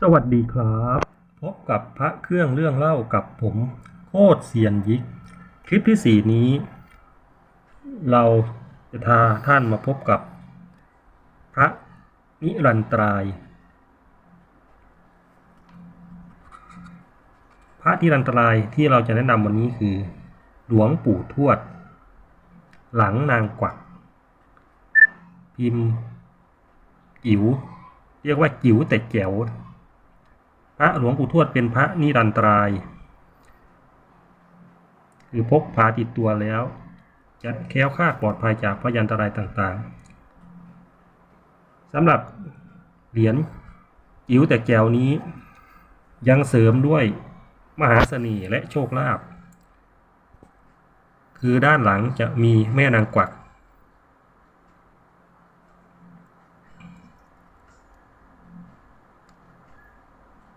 สวัสดีครับ พบกับพระเครื่องเรื่องเล่ากับผมโคตรเซียนยิก คลิปที่สี่นี้ เราจะพาท่านมาพบกับ พระนิรันตราย พระนิรันตรายที่เราจะแนะนำวันนี้คือ หลวงปู่ทวด หลังนางกวัก พิมพ์จิ๋วเรียกว่าจิ๋วแต่แจ๋ว พระหลวงปู่ทวดเป็นพระนิรันตราย คือพกพาติดตัวแล้ว จะแค้วคลาดปลอดภัยจากพยันตรายต่างๆสำหรับเหรียญจิ๋วแต่แจ๋วนี้ ยังเสริมด้วยมหาเสน่ห์และโชคลาภคือด้านหลังจะมีแม่นางกวัก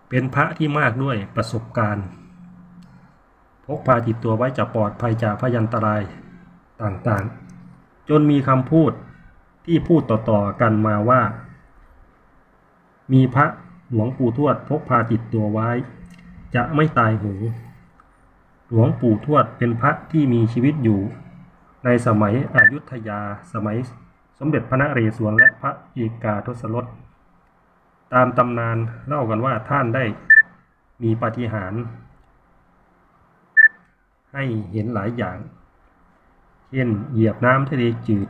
เป็นพระที่มากด้วยประสบการณ์ พกพาติดตัวไว้จะปลอดภัยจากพยันตรายต่างๆ จนมีคำพูดที่พูดต่อๆกันมาว่า มีพระหลวงปู่ทวดพกพาติดตัวไว้ จะไม่ตายโหูหลวงปู่ทวดเป็นพระที่มีชีวิตอยู่ ในสมัยอยุธยาสมัยสมเด็จพระนเรศวรและพระเอกาทศรส ตามตำนานเล่ากันว่าท่านได้มีปาฏิหาริย์ให้เห็นหลายอย่าง เช่นเหยียบน้ำทะเลจืด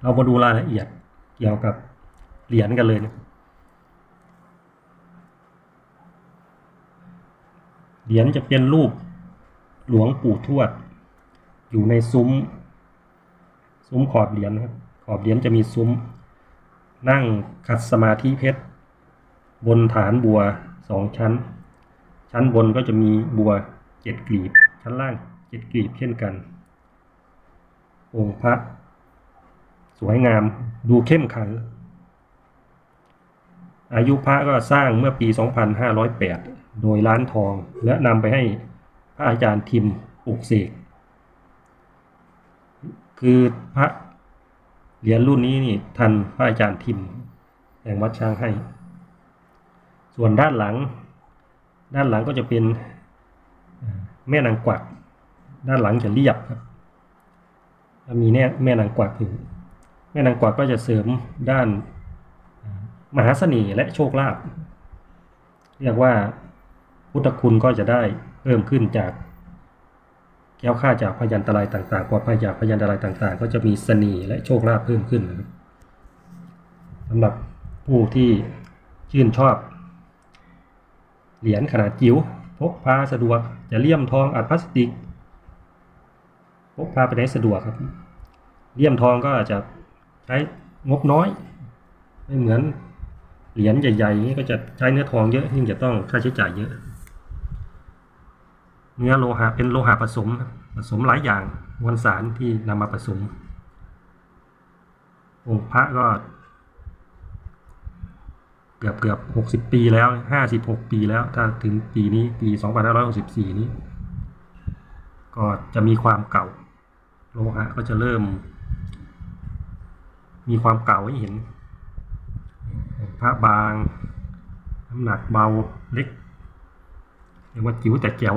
เรามาดูรายละเอียดเกี่ยวกับเหรียญกันเลยนะเหรียญจะเป็นรูปหลวงปู่ทวด อยู่ในซุ้ม ซุ้มขอบเหรียญนะครับ อบเหรียญจะมีซุ้ม นั่งขัดสมาธิเพชร บนฐานบัวสองชั้น ชั้นบนก็จะมีบัวเจ็ดกลีบ ชั้นล่างเจ็ดกลีบเช่นกัน องค์พระ สวยงามดูเข้มขลัง อายุพระก็สร้างเมื่อปี 2508 โดยร้านทอง และนำไปให้พระอาจารย์ทิมปลุกเสกคือพระ เหรียญรุ่นนี้นี่ทันพระอาจารย์ทิมแห่งวัดช้างให้ ส่วนด้านหลัง ด้านหลังก็จะเป็นแม่นางกวัก ด้านหลังจะเรียบครับมีแน่แม่นางกวักอยู่แม่นางกวักก็จะเสริมด้านมหาเสน่ห์และโชคลาภเรียกว่าพุทธคุณก็จะได้เพิ่มขึ้นจาก แก้วค่าจากพยันตรายต่างๆปลอดภัยจากพยันตรายต่าง ๆ ก็จะมีเสน่ห์และโชคลาภเพิ่มขึ้นนะครับสำหรับผู้ที่ชื่นชอบ เหรียญขนาดจิ๋วพกพาสะดวกจะเลี่ยมทองอัดพลาสติกพกพาไปไหนสะดวกครับเลี่ยมทองก็อาจจะใช้งบน้อย ไม่เหมือนเหรียญใหญ่ๆนี่ก็จะใช้เนื้อทองเยอะยิ่งจะต้องค่าใช้จ่ายเยอะ เนื้อโลหะเป็นโลหะผสมผสมหลายอย่างมวลสารที่นำมาผสมองค์พระก็เกือบเกือบหกสิบปีแล้วห้าสิบหกปีแล้วถ้าถึงปีนี้ปีสองพันห้าร้อยหกสิบสี่นี้ ก็จะมีความเก่า โลหะก็จะเริ่ม มีความเก่าให้เห็น พระบาง น้ำหนักเบาเล็กเรียกว่าจิ๋วแต่แจ๋ว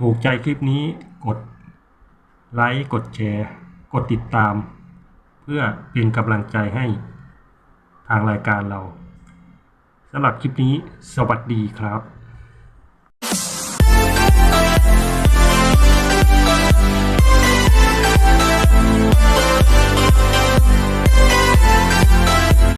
ถูกใจคลิปนี้กดไลค์กดแชร์ กดติดตาม เพื่อเป็นกำลังใจให้ทางรายการเราสำหรับคลิปนี้สวัสดีครับ